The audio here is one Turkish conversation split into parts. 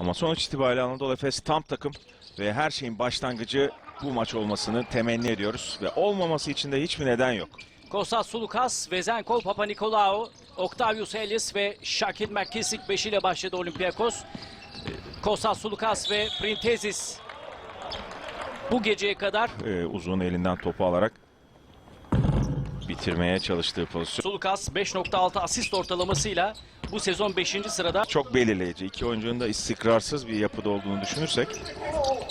Ama sonuç itibariyle Anadolu Efes tam takım ve her şeyin başlangıcı bu maç olmasını temenni ediyoruz. Ve olmaması için de hiçbir neden yok. Kostas Sulukas, Vezenkov, Papa Nikolaou, Octavius Ellis ve Shaquille McKissick beşiyle başladı Olympiakos. Kostas Sulukas ve Printezis bu geceye kadar Ee, uzun elinden topu alarak bitirmeye çalıştığı pozisyon. Sulukas 5.6 asist ortalamasıyla bu sezon 5. sırada. Çok belirleyici. İki oyuncunun da istikrarsız bir yapıda olduğunu düşünürsek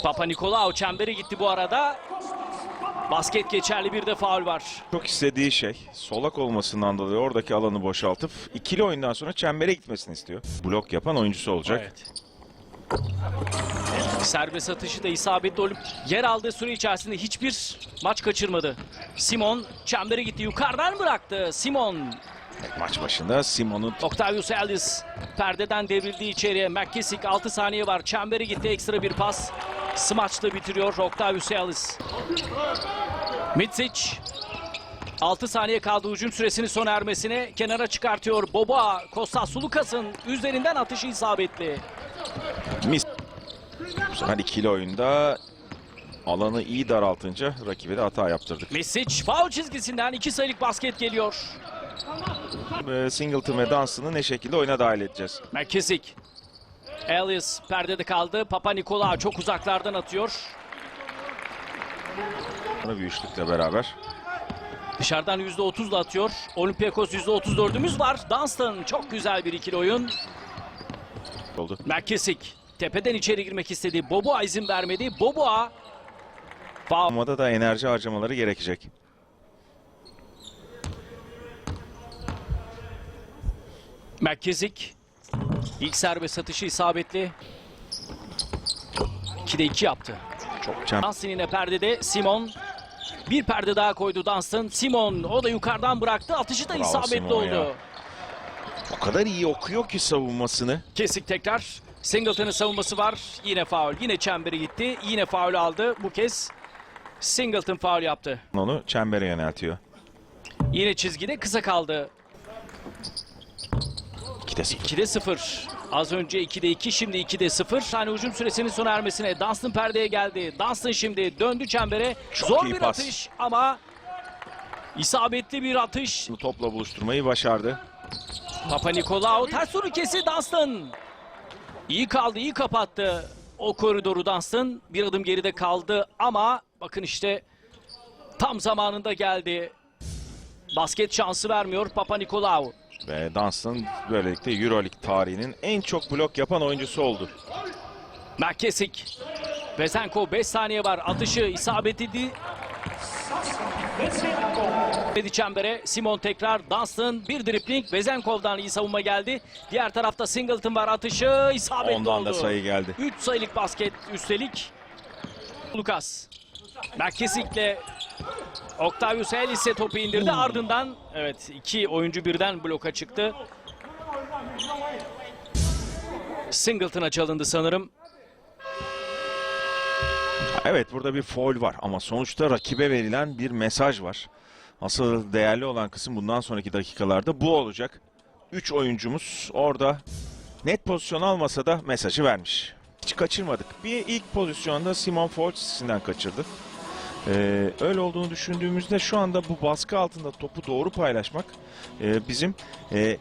Papa Nikolaou çembere gitti bu arada. Basket geçerli bir de faul var. çok istediği şey solak olmasından dolayı oradaki alanı boşaltıp ikili oyundan sonra çembere gitmesini istiyor. Blok yapan oyuncusu olacak. Evet. Serbest atışı da isabetli olup yer aldığı süre içerisinde hiçbir maç kaçırmadı. Simon çembere gitti yukarıdan bıraktı. Simon Maç başında Simon'un Octavius Ellis perdeden devrildi içeriye. McKissick 6 saniye var. Çembere gitti ekstra bir pas. Smaçla bitiriyor Octavius Ellis. Mitsic 6 saniye kaldı hücum süresini sona ermesine kenara çıkartıyor. Boba Kostas Sulukas'ın üzerinden atışı isabetli. mis. Bu sefer ikili oyunda alanı iyi daraltınca rakibe de hata yaptırdık. Misic faul çizgisinden 2 sayılık basket geliyor. Singleton ve Dunstan'ı ne şekilde oyuna dahil edeceğiz? McKissick. Ellis perdede kaldı. Papa Nikolaou çok uzaklardan atıyor. Bir üçlükle beraber. Dışarıdan %30'la atıyor. Olympiakos %34'ümüz var. Dunstan çok güzel bir ikili oyun. oldu. McKissick tepeden içeri girmek istedi. Boboa izin vermedi. Boboa Amada da enerji harcamaları gerekecek. McKissick ilk serbest atışı isabetli. 2'de 2 yaptı. Çok. Dunstan yine perdede. Simon bir perde daha koydu Dunstan. Simon o da yukarıdan bıraktı. Atışı da Bravo isabetli Simon ya. oldu. O kadar iyi okuyor ki savunmasını. Kesik tekrar. Singleton'ın savunması var. Yine faul. Yine çemberi gitti. Yine faul aldı. Bu kez Singleton faul yaptı. Onu çembere yöneltiyor. Yine çizgide kısa kaldı. 2'de 0. 2'de 0. Az önce 2'de 2 şimdi 2'de 0. Tane hücum süresinin sona ermesine Dunstan perdeye geldi. Dunstan şimdi döndü çembere. Çok Zor iyi bir pas. atış ama isabetli bir atış. Topla buluşturmayı başardı. Papa Nikolaou ters kesi Dunstan. İyi kaldı, iyi kapattı. O koridoru Dunstan bir adım geride kaldı ama bakın işte tam zamanında geldi. Basket şansı vermiyor Papa Nikolaou. Ve Dunstan böylelikle Euroleague tarihinin en çok blok yapan oyuncusu oldu. McKissick. Vezenkov 5 saniye var. Atışı isabet edildi. Dedi çembere. Simon tekrar. Dunstan bir dripling. Vezenkov'dan iyi savunma geldi. Diğer tarafta Singleton var. Atışı isabetli Ondan oldu. da sayı geldi. 3 sayılık basket üstelik. Lucas. McKissick'le Octavius Ellis'e topu indirdi. Ardından evet iki oyuncu birden bloka çıktı. Singleton'a çalındı sanırım. Evet burada bir foul var ama sonuçta rakibe verilen bir mesaj var. Asıl değerli olan kısım bundan sonraki dakikalarda bu olacak. 3 oyuncumuz orada net pozisyon almasa da mesajı vermiş. Hiç kaçırmadık. Bir ilk pozisyonda Simon Fortis'inden kaçırdı. Ee, öyle olduğunu düşündüğümüzde şu anda bu baskı altında topu doğru paylaşmak e, bizim e,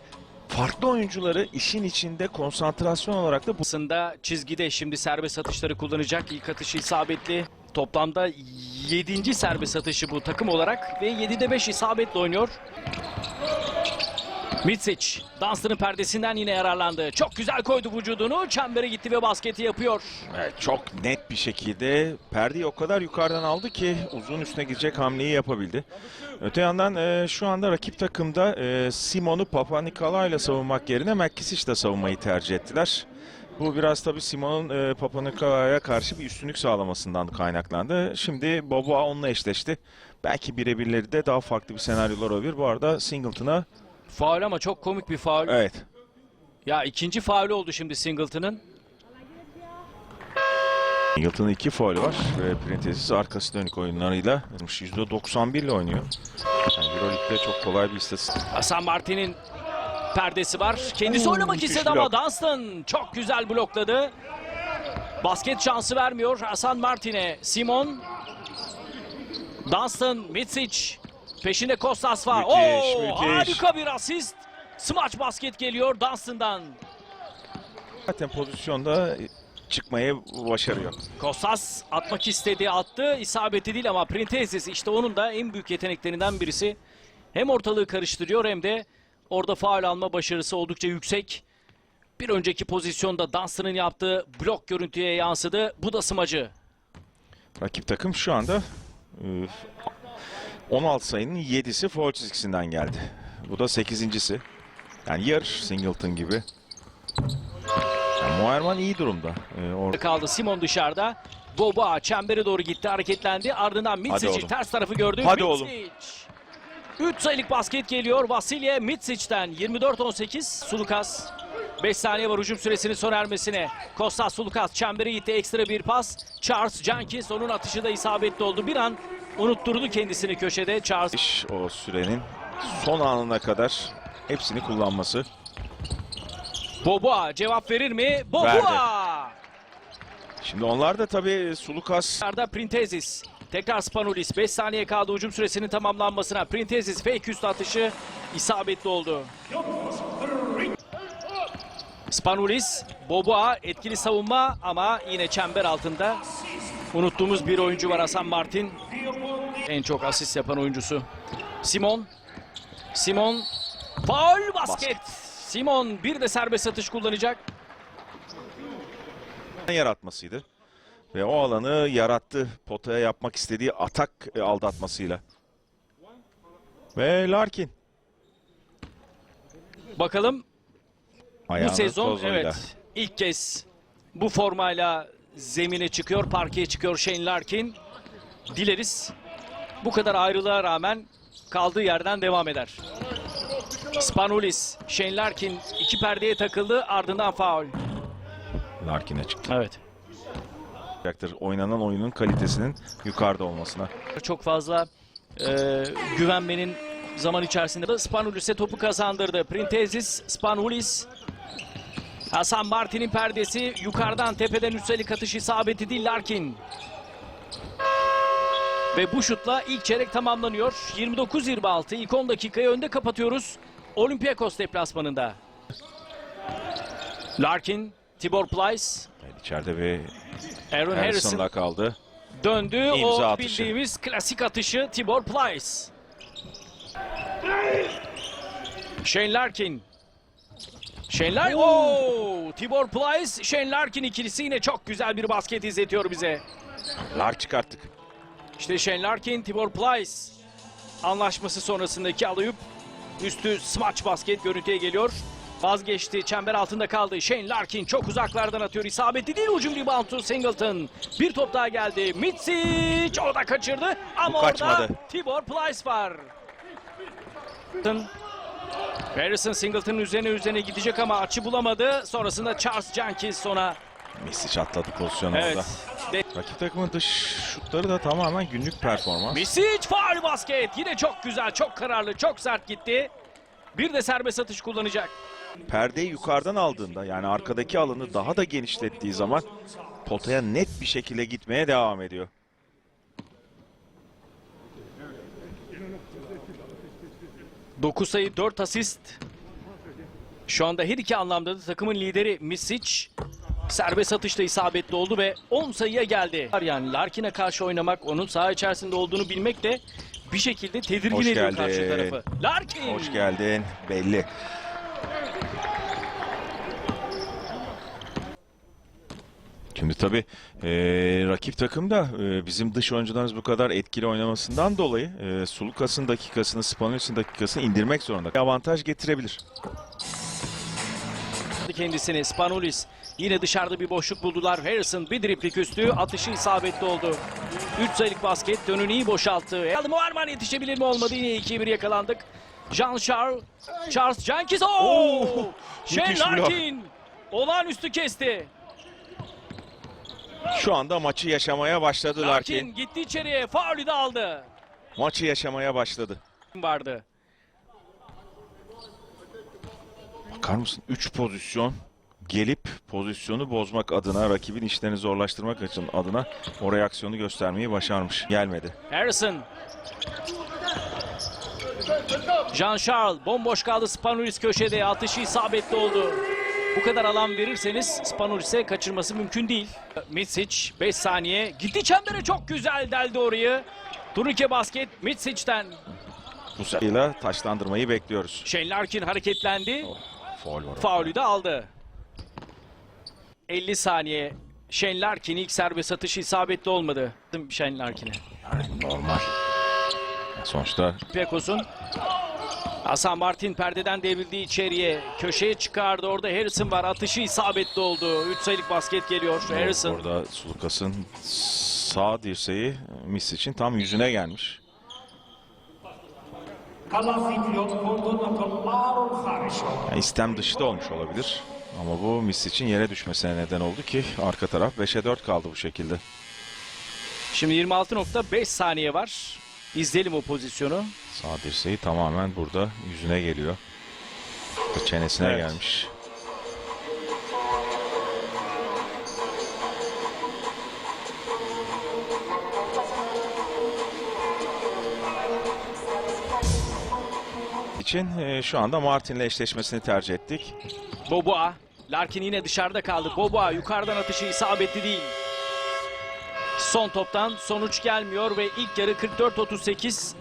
farklı oyuncuları işin içinde konsantrasyon olarak da bu Aslında çizgide şimdi serbest atışları kullanacak. İlk atışı isabetli. Toplamda 7. serbest atışı bu takım olarak ve 7'de 5 isabetle oynuyor. Mitsic, Dunstan'ın perdesinden yine yararlandı. Çok güzel koydu vücudunu. Çembere gitti ve basketi yapıyor. Evet, çok net bir şekilde perdeyi o kadar yukarıdan aldı ki uzun üstüne girecek hamleyi yapabildi. Öte yandan e, şu anda rakip takımda e, Simon'u Papa Nikolaou ile savunmak yerine McKissic ile savunmayı tercih ettiler. Bu biraz tabii Simon'un e, Papa Nikolaou'ya karşı bir üstünlük sağlamasından kaynaklandı. Şimdi Boboa onunla eşleşti. Belki birebirleri de daha farklı bir senaryolar olabilir. Bu arada Singleton'a Faul ama çok komik bir faul. evet Ya ikinci faulü oldu şimdi Singleton'ın. Singleton'ın iki faulü var ve Printezis arkası dönük oyunlarıyla %91 ile oynuyor. Yani Euroleague'de çok kolay bir istatistik. Hasan Martin'in perdesi var. Kendisi Oo, oynamak istedi ama. Dunstan çok güzel blokladı. Basket şansı vermiyor Hasan Martin'e. Simon. Dunstan, Mitsic. Peşinde Kostas var. Müthiş, Oo, müthiş. harika bir asist. Smaç basket geliyor Dunstan'dan. Zaten pozisyonda çıkmayı başarıyor. Kostas atmak istedi attı. İsabeti değil ama Printezis işte onun da en büyük yeteneklerinden birisi. Hem ortalığı karıştırıyor hem de orada faul alma başarısı oldukça yüksek. Bir önceki pozisyonda Dunstan'ın yaptığı blok görüntüye yansıdı. Bu da smacı. Rakip takım şu anda 16 sayının 7'si foul çizgisinden geldi. Bu da 8.si. Yani yarı Singleton gibi. Yani Muayerman iyi durumda. E, orada kaldı Simon dışarıda. Boba çembere doğru gitti hareketlendi. Ardından Mitsic'i oğlum. ters tarafı gördü. Hadi Mitsic. 3 sayılık basket geliyor Vasilya Mitsic'den 24-18 Sulukas. 5 saniye var hücum süresinin sona ermesine. Kostas Sulukas çembere gitti ekstra bir pas. Charles Jenkins onun atışı da isabetli oldu. Bir an unutturdu kendisini köşede Charles. iş o sürenin son anına kadar hepsini kullanması. Boba cevap verir mi? Boba! Şimdi onlar da tabii Sulukas Dışarıda Printezis. Tekrar Spanulis. 5 saniye kaldı hücum süresinin tamamlanmasına. Printezis fake üst atışı isabetli oldu. Spanulis, Boboa etkili savunma ama yine çember altında. Unuttuğumuz bir oyuncu var Hasan Martin. En çok asist yapan oyuncusu. Simon. Simon. Faul basket. Simon bir de serbest atış kullanacak. yaratmasıydı. Ve o alanı yarattı potaya yapmak istediği atak e, aldatmasıyla. Ve Larkin. Bakalım Bu Ayağının sezon tozuyla. evet ilk kez bu formayla zemine çıkıyor, parkeye çıkıyor Shane Larkin. Dileriz bu kadar ayrılığa rağmen kaldığı yerden devam eder. Spanulis, Shane Larkin iki perdeye takıldı ardından faul. Larkin'e çıktı. Evet. Oynanan oyunun kalitesinin yukarıda olmasına. Çok fazla e, güvenmenin zaman içerisinde de Spanulis'e topu kazandırdı. Printezis, Spanulis. Hasan Martin'in perdesi yukarıdan tepeden üstelik atış isabeti değil Larkin. Ve bu şutla ilk çeyrek tamamlanıyor. 29-26 ilk 10 dakikayı önde kapatıyoruz. Olympiakos deplasmanında. Larkin, Tibor Plyce, Evet, içeride bir Aaron Harrison Harrison'la kaldı. Döndü İmza o atışı. bildiğimiz klasik atışı Tibor Plyce. Shane Larkin. Shane Larkin. Oo! Tibor Plyce, Shane Larkin ikilisi yine çok güzel bir basket izletiyor bize. Lar çıkarttık. İşte Shane Larkin, Tibor Plyce anlaşması sonrasındaki alayıp üstü smaç basket görüntüye geliyor. Vazgeçti. Çember altında kaldı. Shane Larkin çok uzaklardan atıyor. İsabetli değil ucum reboundu Singleton. Bir top daha geldi. Mitsic o da kaçırdı. Ama Bu orada. Tibor Plyce var. Harrison Singleton'ın üzerine üzerine gidecek ama açı bulamadı. Sonrasında Charles Jenkins sona. Misic atladı pozisyonu Evet. orada. Rakip takımın dış şutları da tamamen günlük performans. Misic faul basket. Yine çok güzel, çok kararlı, çok sert gitti. Bir de serbest atış kullanacak. Perdeyi yukarıdan aldığında yani arkadaki alanı daha da genişlettiği zaman potaya net bir şekilde gitmeye devam ediyor. Dokuz sayı 4 asist. Şu anda her iki anlamda da takımın lideri Misic. Serbest atışta isabetli oldu ve 10 sayıya geldi. Yani Larkin'e karşı oynamak, onun saha içerisinde olduğunu bilmek de bir şekilde tedirgin Hoş ediyor geldin. karşı tarafı. Larkin! Hoş geldin. Belli. Şimdi tabii e, rakip takım da e, bizim dış oyuncularımız bu kadar etkili oynamasından dolayı e, Sulukas'ın dakikasını, Spanulis'in dakikasını indirmek zorunda. Avantaj getirebilir. kendisini Spanulis yine dışarıda bir boşluk buldular. Harrison bir driplik üstü atışı isabetli oldu. 3 sayılık basket dönünü iyi boşalttı. Aldı Muharman yetişebilir mi olmadı yine 2-1 yakalandık. Jean Charles, Charles Jenkins. Oo! Oo! Shane Müthiş blok. Larkin olağanüstü kesti. Şu anda maçı yaşamaya başladı Larkin Larkin. gitti içeriye faulü de aldı. Maçı yaşamaya başladı. Vardı. Bakar mısın? 3 pozisyon gelip pozisyonu bozmak adına, rakibin işlerini zorlaştırmak için adına o reaksiyonu göstermeyi başarmış. Gelmedi. Harrison. Jean-Charles bomboş kaldı Spanulis köşede atışı isabetli oldu. Bu kadar alan verirseniz Spanulis'e kaçırması mümkün değil. Mitsic 5 saniye gitti çembere çok güzel deldi orayı. Turnike basket Mitsic'ten. Bu sayıyla taşlandırmayı bekliyoruz. Shane Larkin hareketlendi. Faul var. Faulü de aldı. 50 saniye. Shane Larkin ilk serbest atışı isabetli olmadı. Shane Larkin'e. Yani normal. Sonuçta. Pekos'un. Hasan Martin perdeden devrildi içeriye. Köşeye çıkardı. Orada Harrison var. Atışı isabetli oldu. 3 sayılık basket geliyor. Evet, Harrison. Orada Sulukas'ın sağ dirseği mis için tam yüzüne gelmiş. Yani istem dışı da olmuş olabilir. Ama bu Miss için yere düşmesine neden oldu ki arka taraf 5'e 4 kaldı bu şekilde. Şimdi 26.5 saniye var. İzleyelim o pozisyonu. Sağ dirseği tamamen burada yüzüne geliyor. Çenesine Evet. gelmiş. İçin e, şu anda Martin'le eşleşmesini tercih ettik. Boboa. Larkin yine dışarıda kaldı. Boboa yukarıdan atışı isabetli değil. Son toptan sonuç gelmiyor ve ilk yarı 44-38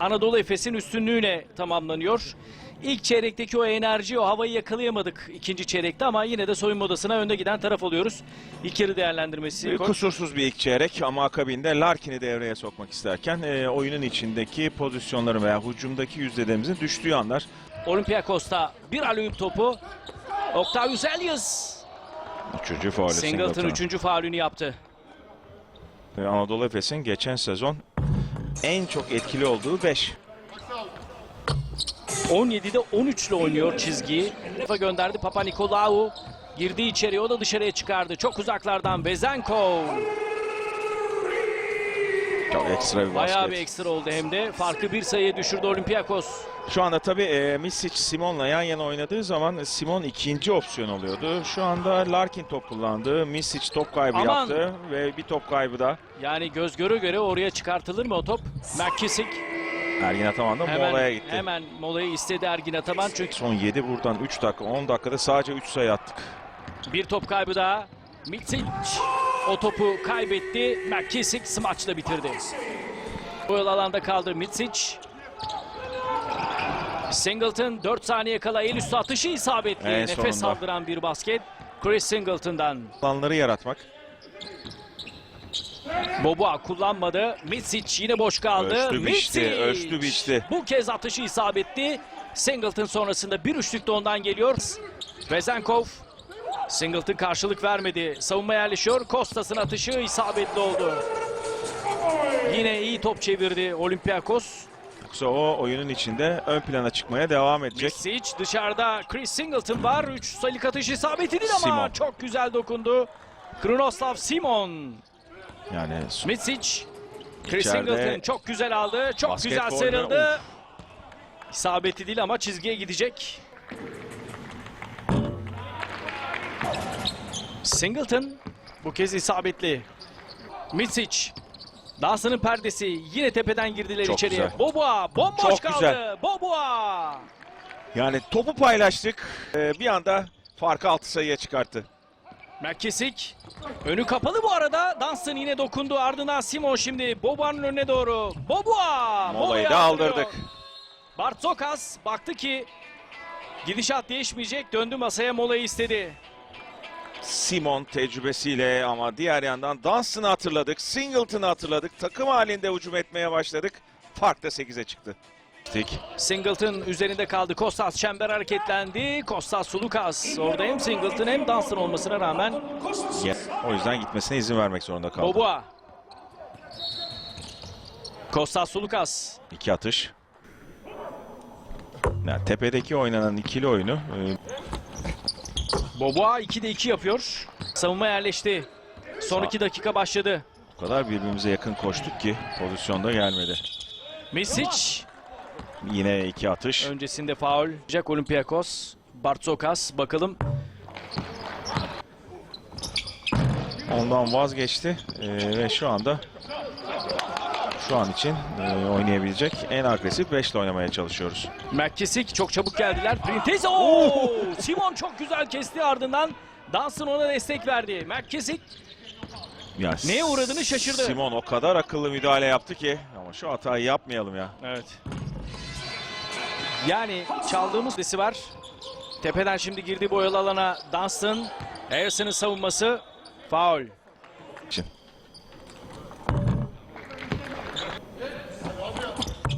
Anadolu Efes'in üstünlüğüne tamamlanıyor. İlk çeyrekteki o enerji, o havayı yakalayamadık ikinci çeyrekte ama yine de soyunma odasına önde giden taraf oluyoruz. İlk yarı değerlendirmesi. E, Kusursuz bir ilk çeyrek ama akabinde Larkin'i devreye sokmak isterken e, oyunun içindeki pozisyonların veya hücumdaki yüzdelerimizin düştüğü anlar Olympiakos'ta bir alüyüp topu. Octavius Elias. Üçüncü faulü Singleton Singleton'a. üçüncü faulünü yaptı. Ve Anadolu Efes'in geçen sezon en çok etkili olduğu 5. 17'de 13 ile oynuyor çizgiyi. Kafa gönderdi Papa Nikolaou. Girdi içeriye o da dışarıya çıkardı. Çok uzaklardan Bezenkov. Çok ekstra bir basket. Bayağı bir ekstra oldu hem de. Farkı bir sayıya düşürdü Olympiakos. Şu anda tabii e, Misic Simon'la yan yana oynadığı zaman Simon ikinci opsiyon oluyordu. Şu anda Larkin top kullandı. Misic top kaybı Aman! yaptı ve bir top kaybı da Yani göz göre göre oraya çıkartılır mı o top? McKissick Ergin Ataman da hemen, molaya gitti. hemen molayı istedi Ergin Ataman. Çünkü Son 7 buradan 3 dakika 10 dakikada sadece 3 sayı attık. bir top kaybı daha. Mitsic o topu kaybetti. McKissick smaçla bitirdi. Boyalı alanda kaldı Mitsic. Singleton 4 saniye kala el üstü atışı isabetli. En Nefes sonunda. aldıran bir basket. Chris Singleton'dan. Alanları yaratmak. Boboa kullanmadı. Mitsic yine boş kaldı. Ölçtü biçti, ölçtü biçti. Bu kez atışı isabetli. Singleton sonrasında bir üçlük de ondan geliyor. Vezenkov. Singleton karşılık vermedi. Savunma yerleşiyor. Kostas'ın atışı isabetli oldu. Yine iyi top çevirdi Olympiakos. Yoksa o oyunun içinde ön plana çıkmaya devam edecek. Mitsic dışarıda. Chris Singleton var. 3 sayılık atış isabeti değil ama Simon. çok güzel dokundu. Kronoslav Simon. Yani Mitsic. Chris Singleton çok güzel aldı. Çok basket güzel sıyrıldı. İsabeti değil ama çizgiye gidecek. Singleton bu kez isabetli. Mitsic. Dansının perdesi yine tepeden girdiler Çok içeriye. güzel. Boboa bomboş Çok kaldı. güzel. Boboa. yani topu paylaştık. Ee, bir anda farkı 6 sayıya çıkarttı. McKissick. Önü kapalı bu arada. Dunstan yine dokundu. Ardından Simon şimdi Boboa'nın önüne doğru. Boboa. Molayı da aldırdık. Bartzokas baktı ki gidişat değişmeyecek. Döndü masaya molayı istedi. Simon tecrübesiyle ama diğer yandan Dunstan'ı hatırladık. Singleton'ı hatırladık. Takım halinde hücum etmeye başladık. Fark da 8'e çıktı. Tik. Singleton üzerinde kaldı. Kostas çember hareketlendi. Kostas Sulukas. Orada hem Singleton hem Dunstan olmasına rağmen Ya, O yüzden gitmesine izin vermek zorunda kaldı. Boboa. Kostas Sulukas. İki atış. Yani tepedeki oynanan ikili oyunu e, Boboa 2'de 2 yapıyor. Savunma yerleşti. Son Sağ- 2 dakika başladı. o kadar birbirimize yakın koştuk ki pozisyonda gelmedi. Misic Yine iki atış. öncesinde faul. Jack Olympiakos. Bartzokas bakalım. ondan vazgeçti Ee, ve şu anda şu an için e, oynayabilecek en agresif 5 ile oynamaya çalışıyoruz. McKissick çok çabuk geldiler. Printez Oo! Simon çok güzel kesti ardından Dunstan ona destek verdi. McKissick Ya, Neye uğradığını şaşırdı. Simon o kadar akıllı müdahale yaptı ki ama şu hatayı yapmayalım ya. Evet. Yani çaldığımız desi var. Tepeden şimdi girdi boyalı alana Dunstan. Harrison'ın savunması faul.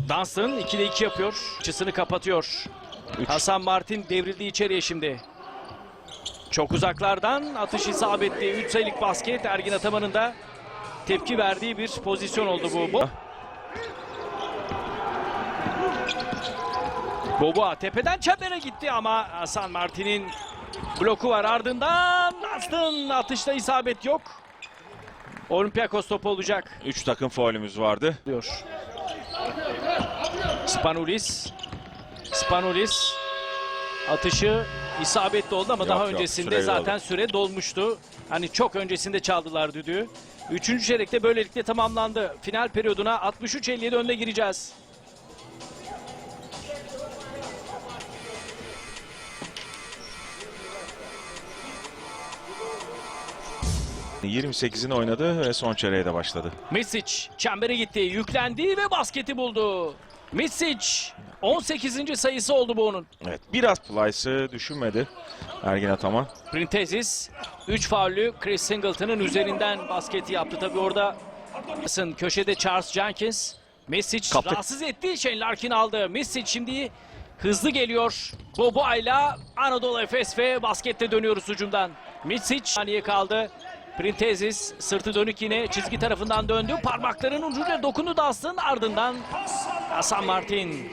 Dunstan 2'de 2 yapıyor. Açısını kapatıyor. Hasan Martin devrildi içeriye şimdi. Çok uzaklardan atış isabetli. 3 sayılık basket Ergin Ataman'ın da tepki verdiği bir pozisyon oldu bu. bu. Boboa tepeden çembere gitti ama Hasan Martin'in bloku var ardından Dunstan atışta isabet yok. Olympiakos topu olacak 3 takım faulümüz vardı. diyor. Spanulis. Spanulis atışı isabetli oldu ama Yok, daha yok, öncesinde zaten süre dolmuştu. Hani çok öncesinde çaldılar düdüğü. Üçüncü çeyrekte böylelikle tamamlandı. Final periyoduna 63-57 önde gireceğiz. 28'ini oynadı ve son çeyreğe de başladı. Misic çembere gitti, yüklendi ve basketi buldu. Misic 18. sayısı oldu bu onun. Evet biraz Plyce'ı düşünmedi Ergin Ataman. Printezis 3 faullü Chris Singleton'ın üzerinden basketi yaptı. Tabi orada köşede Charles Jenkins. Kaptık. rahatsız etti. Shane Larkin aldı. Mesic şimdi hızlı geliyor. Boboa'yla Anadolu Efes ve baskette dönüyoruz hücumdan. Mesic saniye kaldı. Printezis sırtı dönük yine çizgi tarafından döndü. Parmaklarının ucuyla dokundu Dunstan ardından Hasan Martin.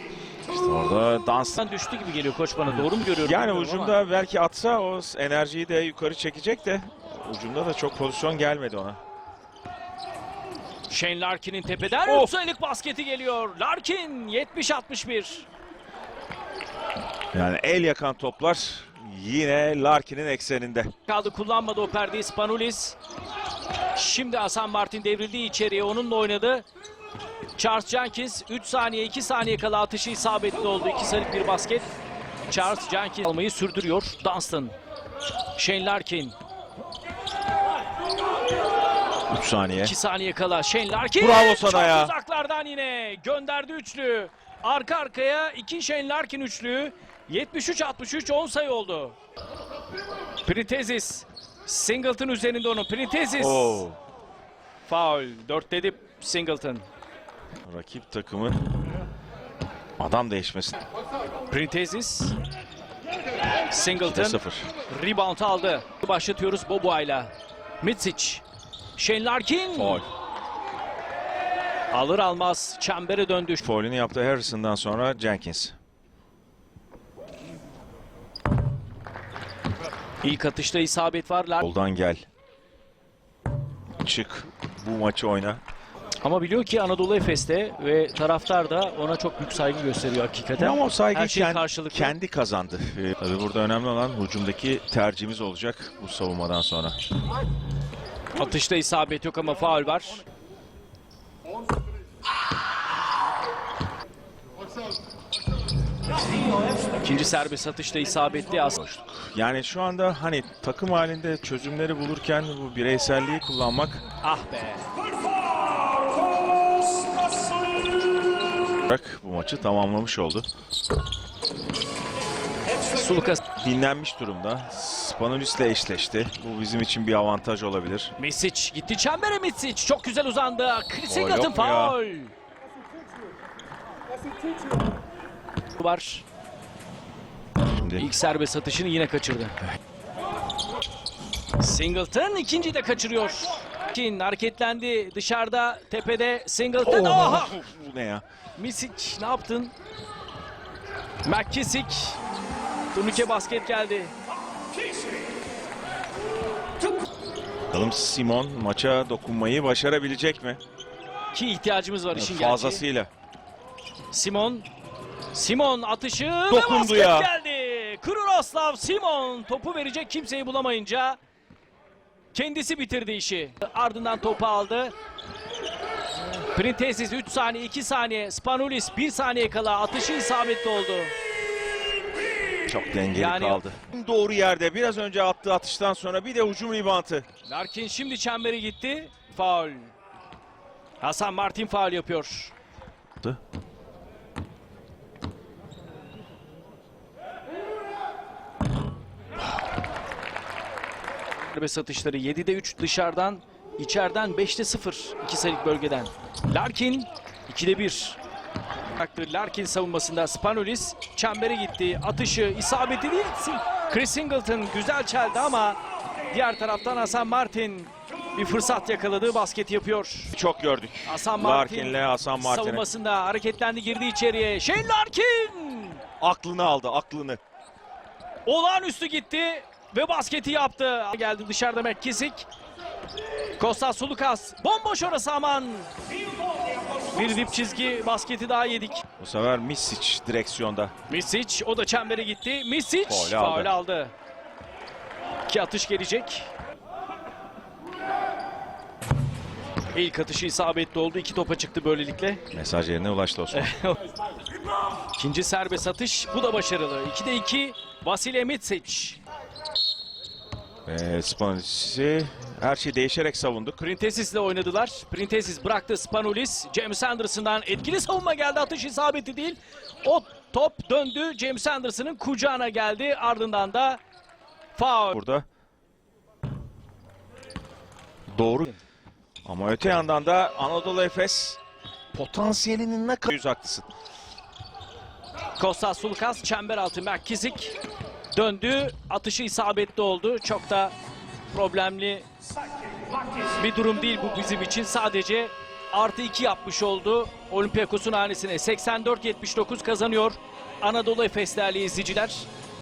Orada dans. Düştü gibi geliyor koç bana doğru mu görüyorum? Yani bilmiyorum ama. ucunda belki atsa o enerjiyi de yukarı çekecek de ucunda da çok pozisyon gelmedi ona. Shane Larkin'in tepeden. 3 sayılık basketi geliyor. Larkin 70-61. Yani el yakan toplar yine Larkin'in ekseninde. Kaldı kullanmadı o perdeyi Spanulis. Şimdi Hasan Martin devrildi içeriye onunla oynadı. Charles Jenkins 3 saniye 2 saniye kala atışı isabetli oldu. 2 sayılık bir basket. Charles Jenkins almayı sürdürüyor. Dunstan. Shane Larkin 3 saniye. 2 saniye kala Shane Larkin. Bravo sana Çok ya. uzaklardan yine gönderdi üçlü. Arka arkaya iki Shane Larkin üçlü. 73-63 10 sayı oldu. Printezis. Singleton üzerinde onu. Printezis. Oo. Foul. 4 dedi Singleton. Rakip takımı adam değişmesin. Printezis. Singleton 0. rebound aldı. Başlatıyoruz Boboa'yla. Mitsic. Shane Larkin. Faul. Alır almaz çembere döndü. Faulünü yaptı Harrison'dan sonra Jenkins. İlk atışta isabet var. Larkin Soldan gel. Çık. Bu maçı oyna. Ama biliyor ki Anadolu Efes'te ve taraftar da ona çok büyük saygı gösteriyor hakikaten. Ama o saygı Her şey kend- karşılıklı. kendi kazandı. Ee, tabii burada önemli olan hücumdaki tercihimiz olacak bu savunmadan sonra. Atışta isabet yok ama faul var. İkinci serbest atışta isabetli as. Yani şu anda hani takım halinde çözümleri bulurken bu bireyselliği kullanmak Ah be. olarak bu maçı tamamlamış oldu. Sulukas. Dinlenmiş durumda. Spanulis'le eşleşti. Bu bizim için bir avantaj olabilir. Misic gitti çembere Misic. Çok güzel uzandı. Chris O Singleton faul. Var. Şimdi İlk serbest atışını yine kaçırdı. Singleton ikinciyi de kaçırıyor. Kin hareketlendi dışarıda tepede Singleton. Oha! bu ne ya? Misic ne yaptın? McKissick. Turnike basket geldi. Bakalım Simon maça dokunmayı başarabilecek mi? Ki ihtiyacımız var işin gerçeği. Fazlasıyla. Simon. Simon atışı ve Dokundu basket ya. geldi. Kururoslav Simon topu verecek kimseyi bulamayınca kendisi bitirdi işi. Ardından topu aldı. Printesis 3 saniye 2 saniye. Spanulis 1 saniye kala atışı isabetli oldu. Çok dengeli Yani- kaldı. Doğru yerde biraz önce attığı atıştan sonra bir de hücum ribantı. Larkin şimdi çembere gitti. Faul. Hasan Martin faul yapıyor. Ve satışları 7'de 3 dışarıdan, içeriden 5'te 0 2 sayılık bölgeden. Larkin 2'de 1. Bıraktı Larkin savunmasında Spanulis çembere gitti. Atışı isabeti değil. Chris Singleton güzel çeldi ama diğer taraftan Hasan Martin bir fırsat yakaladı. Basket yapıyor. Çok gördük. Hasan Martin Larkin'le Hasan Martin'in savunmasında hareketlendi girdi içeriye. Shane Larkin aklını aldı aklını. olağanüstü gitti ve basketi yaptı. Geldi dışarıda McKissick. Kostas Sulukas bomboş orası aman. Bir dip çizgi basketi daha yedik. Bu sefer Misic direksiyonda. Misic o da çembere gitti. Misic Faul faul aldı. aldı. İki atış gelecek. İlk atışı isabetli oldu. İki topa çıktı böylelikle. Mesaj yerine ulaştı Osman. İkinci serbest atış. Bu da başarılı. 2'de 2. Vasile Mitsic. Ve Spanis'i her şey değişerek savunduk. Printesis ile oynadılar. Printesis bıraktı Spanulis. James Anderson'dan etkili savunma geldi. Atış isabeti değil. O top döndü. James Anderson'ın kucağına geldi. Ardından da faul. Burada. Doğru. Ama öte yandan da Anadolu Efes potansiyelinin ne kadar yüz haklısın. Kostas Sulukas çember altı McKissick döndü. Atışı isabetli oldu. Çok da problemli bir durum değil bu bizim için. Sadece artı 2 yapmış oldu. Olympiakos'un hanesine 84-79 kazanıyor. Anadolu Efes değerli izleyiciler.